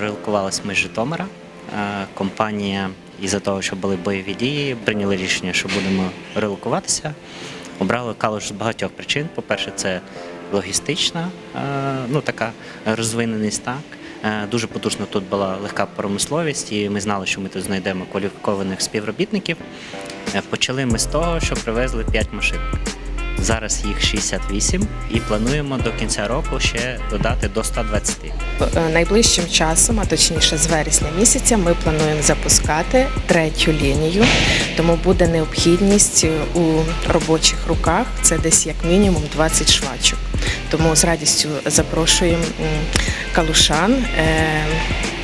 Релокувалися ми з Житомира. Е, Компанія, із-за того, що були бойові дії, прийняли рішення, що будемо релокуватися. Обрали Калуш з багатьох причин. По-перше, це логістична, е, ну така розвиненість. Так. Е, Дуже потужна тут була легка промисловість, і ми знали, що ми тут знайдемо кваліфікованих співробітників. Почали ми з того, що привезли 5 машин. Зараз їх 68 і плануємо до кінця року ще додати до 120. Е, Найближчим часом, а точніше з вересня місяця, ми плануємо запускати третю лінію, тому буде необхідність у робочих руках. Це десь як мінімум 20 швачок. Тому з радістю запрошуємо калушан е,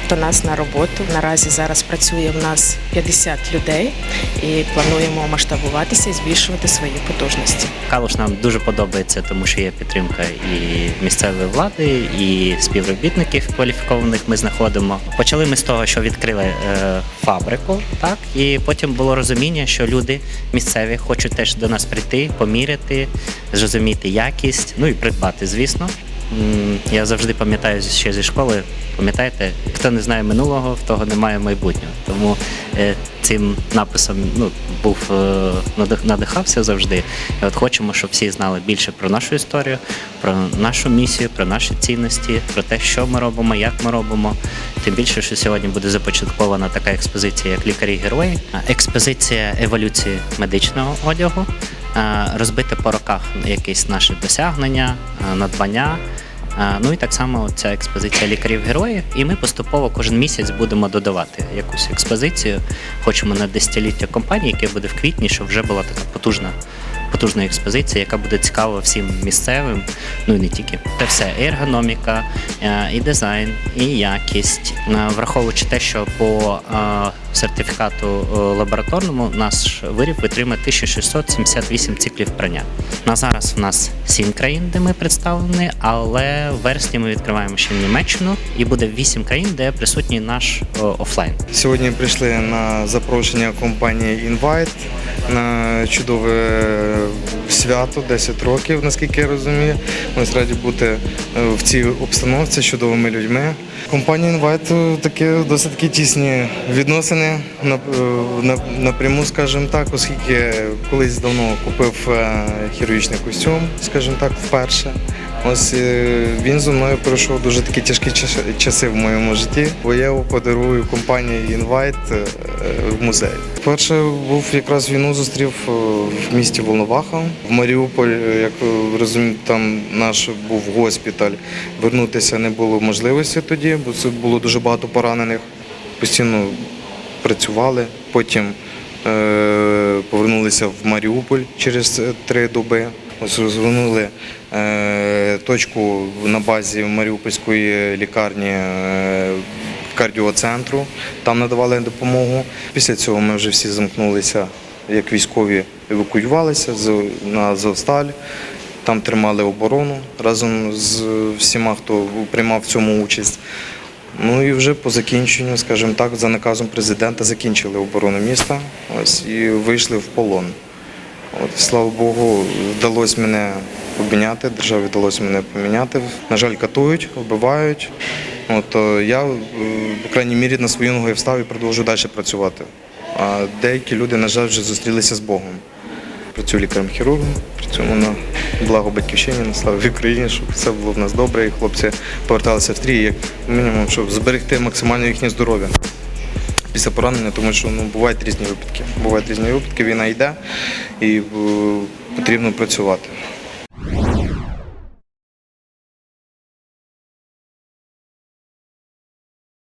до нас на роботу. Наразі зараз працює в нас 50 людей і плануємо масштабуватися і збільшувати свої потужності. Калуш нам дуже подобається, тому що є підтримка і місцевої влади, і співробітників кваліфікованих ми знаходимо. Почали ми з того, що відкрили е, фабрику, так і потім було розуміння, що люди місцеві хочуть теж до нас прийти, поміряти, зрозуміти якість, ну і придбати, звісно. Я завжди пам'ятаю ще зі школи. Пам'ятаєте, хто не знає минулого, в того немає майбутнього. Тому е, цим написом ну, був е, надих- надихався завжди. І от хочемо, щоб всі знали більше про нашу історію, про нашу місію, про наші цінності, про те, що ми робимо, як ми робимо. Тим більше, що сьогодні буде започаткована така експозиція, як лікарі-герої, експозиція еволюції медичного одягу, розбити по роках якісь наші досягнення, е, надбання. Е, Ну і так само ця експозиція лікарів-героїв. І ми поступово кожен місяць будемо додавати якусь експозицію. Хочемо на десятиліття компанії, яке буде в квітні, щоб вже була така потужна. Потужна експозиція, яка буде цікава всім місцевим, ну і не тільки. Це все і ергономіка, е, і дизайн, і якість. Е, Враховуючи те, що по е, сертифікату е, лабораторному наш виріб витримує 1678 циклів прання. На зараз в нас сім країн, де ми представлені, але в вересні ми відкриваємо ще Німеччину і буде вісім країн, де присутній наш е, офлайн. Сьогодні прийшли на запрошення компанії Invite на чудове свято 10 років, наскільки я розумію. Ми раді бути е, в цій обстановці з чудовими людьми. Компанія Invite таке досить тісні відносини на- е, напряму, скажімо так, оскільки колись давно купив е, хірургічний костюм, скажімо так, вперше. Ось е, він зі мною пройшов дуже такі тяжкі часи в моєму житті, бо я його подарую компанії Invite е, в музей. Перше був якраз війну зустрів в місті Волноваха. В Маріуполь, як ви розумієте, там наш був госпіталь. Вернутися не було можливості тоді, бо це було дуже багато поранених. Постійно працювали. Потім е, повернулися в Маріуполь через три доби. Розгорнули е, точку на базі Маріупольської лікарні е, кардіоцентру. Там надавали допомогу. Після цього ми вже всі замкнулися, як військові евакуювалися на Азовсталь. Там тримали оборону разом з всіма, хто приймав в цьому участь. Ну і вже по закінченню, скажімо так, за наказом президента закінчили оборону міста ось, і вийшли в полон. От, слава Богу, вдалося мене обміняти, державі вдалося мене поміняти. На жаль, катують, вбивають. От, е, я, е, по крайній мірі, на свою ногу я встав і продовжую далі працювати. А деякі люди, на жаль, вже зустрілися з Богом. Працюю лікарем-хірургом, працюємо на благо батьківщині, на славу в Україні, щоб все було в нас добре, і хлопці поверталися в трій, як мінімум, щоб зберегти максимально їхнє здоров'я після поранення, тому що ну, бувають різні випадки. Бувають різні випадки, війна йде і е, потрібно працювати.